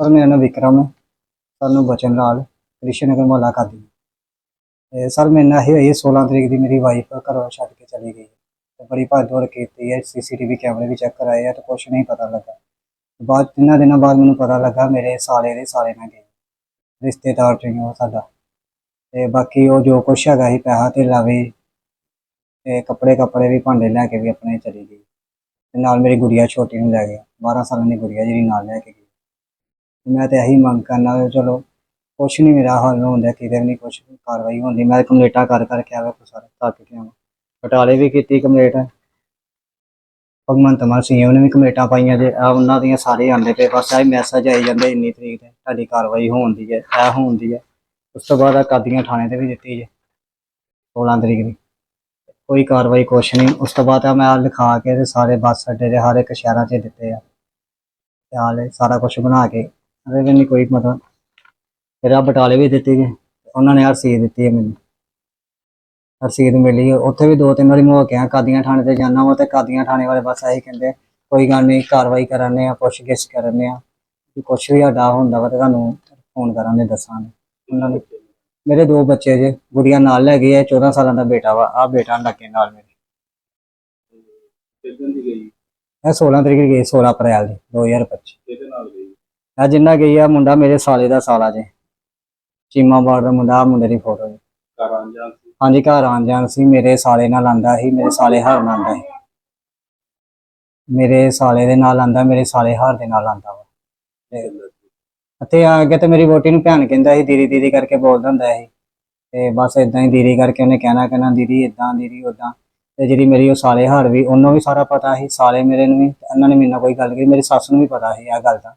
Sir, ਮੇਰਾ ਨਾਮ ਵਿਕਰਮ ਹੈ। ਸਾਨੂੰ ਬਚਨ ਲਾਲ ਕ੍ਰਿਸ਼ਨ ਨਗਰ ਮੁਹੱਲਾ ਕਾਦੀ ਤੇ ਸਰ, ਮੇਰੇ ਨਾਲ ਇਹ ਹੋਈ 16 ਤਰੀਕ ਦੀ ਮੇਰੀ ਵਾਈਫ ਘਰੋਂ ਛੱਡ ਕੇ ਚਲੀ ਗਈ ਤੇ ਬੜੀ ਭੱਜ ਦੌੜ ਕੀਤੀ ਹੈ ਸੀਸੀਟੀਵੀ ਕੈਮਰੇ ਵੀ ਚੈੱਕ ਕਰਾਏ ਆ ਤੇ ਕੁਛ ਨਹੀਂ ਪਤਾ ਲੱਗਾ। ਬਾਅਦ, ਤਿੰਨਾਂ ਦਿਨਾਂ ਬਾਅਦ ਮੈਨੂੰ ਪਤਾ ਲੱਗਾ, ਮੇਰੇ ਸਾਲੇ ਦੇ ਸਾਲੇ ਨਾਲ ਗਏ। ਰਿਸ਼ਤੇਦਾਰ ਚ ਉਹ ਸਾਡਾ। ਤੇ ਬਾਕੀ ਉਹ ਜੋ ਕੁਛ ਹੈਗਾ ਸੀ, ਪੈਸਾ ਤੇ ਲਾਵੇ ਤੇ ਕੱਪੜੇ ਕੱਪੜੇ ਵੀ ਭਾਂਡੇ ਲੈ ਕੇ ਵੀ ਆਪਣੇ ਚਲੀ ਗਈ। ਤੇ ਨਾਲ ਮੇਰੀ ਗੁੜੀਆ ਛੋਟੀ ਨੂੰ ਲੈ ਗਿਆ 12 ਸਾਲਾਂ ਦੀ ਗੁੜੀਆ ਜਿਹੜੀ ਨਾਲ ਲੈ ਕੇ ਗਈ। ਮੈਂ ਤੇ ਇਹੀ ਮੰਗ ਕਰਨਾ ਵੀ ਚਲੋ, ਕੁਛ ਨਹੀਂ ਮੇਰਾ ਹੱਲ ਹੁੰਦਾ, ਕਿਤੇ ਵੀ ਨਹੀਂ ਕੁਛ ਕਾਰਵਾਈ ਹੁੰਦੀ। ਮੈਂ ਕੰਪਲੇਟਾਂ ਕਰ ਕਰਕੇ ਆਵੇ ਸਾਰੇ ਥੱਕ ਗਿਆ ਵਾਂ ਬਟਾਲੇ ਵੀ ਕੀਤੀ ਕੰਪਲੇਟ ਭਗਵੰਤ ਮਾਨ ਸਿੰਘ ਨੇ ਵੀ ਕਮੇਟਾਂ ਪਾਈਆਂ ਜੇ ਆ ਉਹਨਾਂ ਦੀਆਂ ਸਾਰੇ ਆਉਂਦੇ ਪਏ, ਬਸ ਆਹ ਮੈਸੇਜ ਆਈ ਜਾਂਦੇ, ਇੰਨੀ ਤਰੀਕ ਤੇ ਤੁਹਾਡੀ ਕਾਰਵਾਈ ਹੋਣ ਦੀ ਹੈ, ਇਹ ਹੋਣ ਦੀ ਹੈ। ਉਸ ਤੋਂ ਬਾਅਦ ਆ ਕਾਦੀਆਂ ਥਾਣੇ ਤੇ ਵੀ ਦਿੱਤੀ ਜੇ 16 ਤਰੀਕ ਦੀ। ਕੋਈ ਕਾਰਵਾਈ ਕੁਛ ਨਹੀਂ ਉਸ ਤੋਂ ਬਾਅਦ ਆ ਮੈਂ ਆਹ ਲਿਖਾ ਕੇ ਤੇ ਸਾਰੇ ਬੱਸ ਅੱਡੇ ਦੇ ਹਰ ਇੱਕ ਸ਼ਹਿਰਾਂ 'ਚ ਦਿੱਤੇ ਆ। ਤੇ ਹਾਲੇ ਸਾਰਾ ਕੁਝ ਬਣਾ ਕੇ ਅਰੇ ਨਹੀਂ ਕੋਈ ਫਿਰ ਆ ਬਟਾਲੇ ਵੀ ਦਿੱਤੀ ਗਏ। ਉਹਨਾਂ ਨੇ ਰਸੀਦ ਦਿੱਤੀ ਹੈ ਮੈਨੂੰ। ਰਸੀਦ ਮਿਲੀ। ਉੱਥੇ ਵੀ ਦੋ ਤਿੰਨ ਵਾਰੀ ਮੈਂ ਹੋ ਕੇ ਆਇਆ ਕਾਦੀਆਂ ਥਾਣੇ ਤੇ ਜਾਣਾ ਵਾ ਤੇ ਕਾਦੀਆਂ ਥਾਣੇ ਵਾਲੇ ਬਸ ਇਹੀ ਕਹਿੰਦੇ ਕੋਈ ਗੱਲ ਨਹੀਂ ਕਾਰਵਾਈ ਕਰਾਂਗੇ ਆ ਪੁੱਛ ਗਿੱਛ ਕਰਾਂਗੇ ਆ ਕਿ ਕੁਛ ਵੀ ਸਾਡਾ ਹੁੰਦਾ ਵਾ ਤੇ ਤੁਹਾਨੂੰ ਫੋਨ ਕਰਾਂਗੇ ਦੱਸਾਂਗੇ। ਉਹਨਾਂ ਨੇ ਮੇਰੇ ਦੋ ਬੱਚੇ ਜੇ ਗੁੜੀਆ ਨਾਲ ਲੈ ਗਈ ਹੈ 14 ਸਾਲਾਂ ਦਾ ਬੇਟਾ ਵਾ। ਆ ਬੇਟਾ ਲੱਗੇ ਨਾਲ ਮੇਰੇ। ਕਿੱਦਣ ਦੀ ਗਈ? ਇਹ 16 ਤਰੀਕ ਗਈ 16 ਅਪ੍ਰੈਲ ਦੀ 2025 ਕਿਹਦੇ ਨਾਲ ਗਈ? ਆ ਜਿੰਨਾ ਗਈ ਆ ਮੁੰਡਾ ਮੇਰੇ ਸਾਲੇ ਦਾ ਸਾਲਾ ਜੇ। ਚੀਮਾ ਬਾਰਡਰ ਮੁੰਡਾ ਆਹ ਮੁੰਡੇ ਦੀ ਫੋਟੋ ਜੀ। ਹਾਂਜੀ ਘਰ ਆਣ ਜਾਣ ਸੀ। ਮੇਰੇ ਸਾਲੇ ਨਾਲ ਆਂਦਾ ਸੀ ਮੇਰੇ ਸਾਲੇ ਹਰ ਨਾਲ ਆਂਦਾ ਸੀ। ਮੇਰੇ ਸਾਲੇ ਦੇ ਨਾਲ ਆਂਦਾ ਮੇਰੇ ਸਾਲੇ ਹਰ ਦੇ ਨਾਲ ਆਂਦਾ ਵਾ। ਤੇ ਅਤੇ ਆ ਕੇ ਤੇ ਮੇਰੀ ਵੋਟੀ ਨੂੰ ਭੈਣ ਕਹਿੰਦਾ ਸੀ ਦੀਦੀ ਦੀਦੀ ਕਰਕੇ ਬੋਲਦਾ ਹੁੰਦਾ ਸੀ। ਤੇ ਬਸ ਇਦਾਂ ਹੀ ਦੀਦੀ ਕਰਕੇ ਉਹਨੇ ਕਹਿਣਾ ਕਹਿਣਾ ਦੀਦੀ ਇਦਾਂ ਦੀਦੀ ਉਦਾਂ ਤੇ ਜਿਹੜੀ ਮੇਰੀ ਉਹ ਸਾਲੇ ਹਾਰ ਵੀ ਉਹਨੂੰ ਵੀ ਸਾਰਾ ਪਤਾ ਸੀ। ਸਾਲੇ ਮੇਰੇ ਨੂੰ ਵੀ ਉਹਨਾਂ ਨੇ ਮੇਰੇ ਨਾਲ ਕੋਈ ਗੱਲ ਕੀਤੀ। ਮੇਰੀ ਸੱਸ ਨੂੰ ਵੀ ਪਤਾ ਸੀ ਇਹ ਗੱਲ ਦਾ।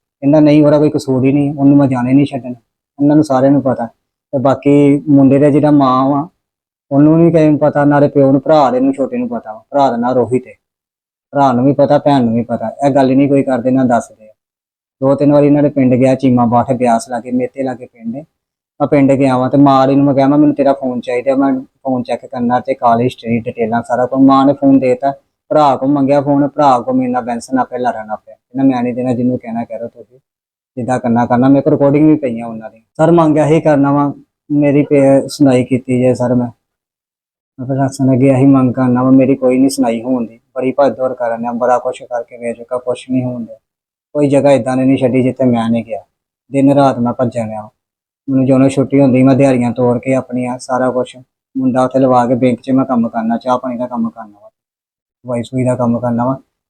ਕਹਿੰਦਾ ਨਹੀਂ, ਉਹਦਾ ਕੋਈ ਕਸੂਰ ਹੀ ਨਹੀਂ, ਉਹਨੂੰ ਮੈਂ ਜਾਣੇ ਨਹੀਂ ਛੱਡਣਾ। ਉਹਨਾਂ ਨੂੰ ਸਾਰਿਆਂ ਨੂੰ ਪਤਾ। ਤੇ ਬਾਕੀ ਮੁੰਡੇ ਦਾ ਜਿਹੜਾ ਮਾਂ ਵਾ, ਉਹਨੂੰ ਨਹੀਂ ਕਿਸੇ ਪਤਾ, ਨਾਲੇ ਪਿਓ ਨੂੰ, ਭਰਾ ਦੇ ਨੂੰ, ਛੋਟੇ ਨੂੰ ਪਤਾ ਵਾ। ਭਰਾ ਦਾ ਨਾਂ ਰੋਹਿਤ ਹੈ ਭਰਾ ਨੂੰ ਵੀ ਪਤਾ, ਭੈਣ ਨੂੰ ਵੀ ਪਤਾ। ਇਹ ਗੱਲ ਨਹੀਂ ਕੋਈ ਕਰਦੇ, ਨਾ ਦੱਸਦੇ। ਦੋ ਤਿੰਨ ਵਾਰੀ ਇਹਨਾਂ ਦੇ ਪਿੰਡ ਗਿਆ, ਚੀਮਾ ਬਾਠ ਬਿਆਸ ਲਾਗੇ, ਮੇਤੇ ਲਾਗੇ ਪਿੰਡ ਹੈ ਮੈਂ ਪਿੰਡ ਗਿਆ ਵਾਂ ਤੇ ਮਾਂ ਨੂੰ ਮੈਂ ਕਿਹਾ, ਮੈਂ, ਮੈਨੂੰ ਤੇਰਾ ਫੋਨ ਚਾਹੀਦਾ, ਮੈਂ ਫੋਨ ਚੈੱਕ ਕਰਨਾ ਤੇ ਕਾਲਜ ਹਿਸਟਰੀ ਡਿਟੇਲਾਂ ਸਾਰਾ ਕੁਝ ਮਾਂ ਨੇ ਫੋਨ ਦੇਤਾ। ਭਰਾ ਕੋ ਮੰਗਿਆ ਫੋਨ, ਭਰਾ ਕੋ ਮੇਰੇ ਨਾਲ ਬੈਂਸ ਬੈਂਸਨ ਆਪੇ ਲੜਨਾ ਪਿਆ ਕਹਿੰਦਾ ਮੈਂ ਨਹੀਂ ਦੇਣਾ, ਜਿਹਨੂੰ ਕਹਿਣਾ ਕਹਿ ਰੋ ਤੁਸੀਂ। ਜਿੱਦਾਂ ਕਰਨਾ ਕਰਨਾ ਮੇਰੇ ਕੋਲ ਰਿਕਾਰਡਿੰਗ ਵੀ ਪਈਆਂ ਉਹਨਾਂ ਦੀ ਸਰ ਮੰਗਿਆ ਹੀ ਕਰਨਾ ਵਾ, ਮੇਰੀ ਪੇ- ਸੁਣਾਈ ਕੀਤੀ ਜੇ ਸਰ ਮੈਂ। ਮੈਂ ਪ੍ਰਸ਼ਾਸਨ ਅੱਗੇ ਇਹੀ ਮੰਗ ਕਰਨਾ ਵਾ, ਮੇਰੀ ਕੋਈ ਨਹੀਂ ਸੁਣਾਈ ਹੋਣ ਦੀ। ਬੜੀ ਭੱਜ ਦੌੜ ਕਰਨ ਆ ਬੜਾ ਕੁਛ ਕਰਕੇ ਵੇਚ ਚੁੱਕਾ, ਕੁਛ ਨਹੀਂ ਹੋਣ ਡਿਆ ਕੋਈ ਜਗ੍ਹਾ ਇਦਾਂ ਦੀ ਨਹੀਂ ਛੱਡੀ ਜਿੱਥੇ ਮੈਂ ਨਹੀਂ ਗਿਆ। ਦਿਨ ਰਾਤ ਮੈਂ ਭੱਜਿਆ ਰਿਹਾ। ਮੈਨੂੰ ਜਦੋਂ ਛੁੱਟੀ ਹੁੰਦੀ, ਮੈਂ ਦਿਹਾੜੀਆਂ ਤੋੜ ਕੇ ਆਪਣੀਆਂ ਸਾਰਾ ਕੁਛ ਮੁੰਡਾ ਉੱਥੇ ਲਵਾ ਕੇ ਬੈਂਕ 'ਚ ਮੈਂ ਕੰਮ ਕਰਨਾ ਚਾਹ ਪਾਣੀ ਦਾ ਕੰਮ ਕਰਨਾ ਵਾ। ਵਾਈ ਸੂਈ ਦਾ ਕੰਮ ਕਰਨਾ ਵਾ।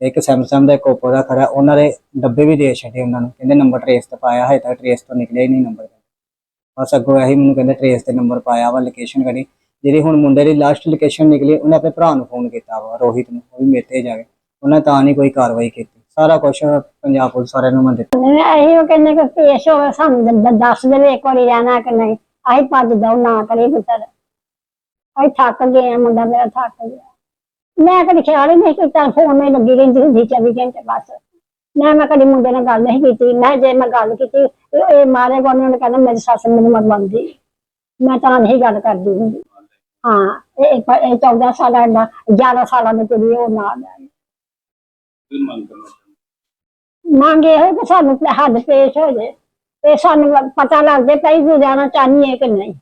ਇੱਕ ਸੈਮਸੰਗ ਦਾ ਇੱਕ ਓਪੋ ਦਾ ਖੜਾ, ਉਹਨਾਂ ਦੇ ਡੱਬੇ ਵੀ ਦੇ ਛੱਡੇ ਉਹਨਾਂ ਨੂੰ। ਕਹਿੰਦੇ ਨੰਬਰ ਟ੍ਰੇਸ ਤੇ ਪਾਇਆ ਹੈ ਤਾਂ ਟ੍ਰੇਸ ਤੋਂ ਨਿਕਲਿਆ ਹੀ ਨਹੀਂ ਨੰਬਰ ਬਸ ਅੱਗੋਂ ਇਹੀ ਮੈਨੂੰ ਕਹਿੰਦੇ ਟ੍ਰੇਸ ਤੇ ਨੰਬਰ ਪਾਇਆ ਵਾ ਲੋਕੇਸ਼ਨ ਕਰੀ ਜਿਹੜੀ ਹੁਣ ਮੁੰਡੇ ਦੀ ਲਾਸਟ ਲੋਕੇਸ਼ਨ ਨਿਕਲੀ, ਉਹਨੇ ਆਪਣੇ ਭਰਾ ਨੂੰ ਫੋਨ ਕੀਤਾ ਵਾ, ਰੋਹਿਤ ਨੂੰ, ਉਹ ਵੀ ਮੇਤੇ ਜਾ ਕੇ। ਉਹਨੇ ਤਾਂ ਨਹੀਂ ਕੋਈ ਕਾਰਵਾਈ ਕੀਤੀ। ਸਾਰਾ ਕੁਝ ਪੰਜਾਬ ਪੁਲਿਸ ਵਾਲਿਆਂ ਨੂੰ ਮੈਂ ਦਿੱਤਾ। ਨਹੀਂ ਅਸੀਂ ਉਹ ਕਹਿੰਦੇ ਕਿ ਪੇਸ਼ ਹੋਵੇ, ਸਾਨੂੰ ਦੱਸ ਦੇਵੇ ਇੱਕ ਵਾਰੀ ਰਹਿਣਾ ਕਿ ਨਹੀਂ। ਅਸੀਂ ਭੱਜ ਜਾਓ, ਨਾ ਕਰੇ ਪੁੱਤਰ ਅਸੀਂ ਥੱਕ ਗਏ ਆ, ਮੁੰਡਾ ਮੇਰਾ ਥੱਕ ਗਿਆ। ਮੈਂ ਕਦੀ ਖਿਆਲ ਹੀ ਨਹੀਂ ਕੀਤਾ ਫੋਨ ਮੇ ਲੱਗੀ ਰਹਿੰਦੀ ਹੁੰਦੀ 24 ਘੰਟੇ ਬਸ। ਮੈਂ ਮੈਂ ਕਦੀ ਮੁੰਡੇ ਨਾਲ ਗੱਲ ਨਹੀਂ ਕੀਤੀ। ਮੈਂ ਜੇ ਮੈਂ ਗੱਲ ਕੀਤੀ ਇਹ ਮਾਰੇ ਕੋਲ ਉਹਨੇ ਕਹਿੰਦਾ ਮੇਰੀ ਸੱਸ ਮੈਨੂੰ ਮਰਵਾਉਂਦੀ। ਮੈਂ ਤਾਂ ਨਹੀਂ ਗੱਲ ਕਰਦੀ ਹੁੰਦੀ। ਹਾਂ ਇਹ ਇਹ- ਇਹ 14 ਸਾਲਾਂ ਦਾ 11 ਸਾਲਾਂ ਦੀ ਕੁੜੀ ਉਹ ਨਾਲ ਮੰਗ ਹੈ? ਕਿ ਸਾਨੂੰ ਹੱਦ ਪੇਸ਼ ਹੋ ਜੇ। ਤੇ ਸਾਨੂੰ ਪਤਾ ਲੱਗ ਜੇ ਪਈ ਗੁਜ਼ਾਰਨਾ ਚਾਹੀਏ ਕਿ ਨਹੀਂ।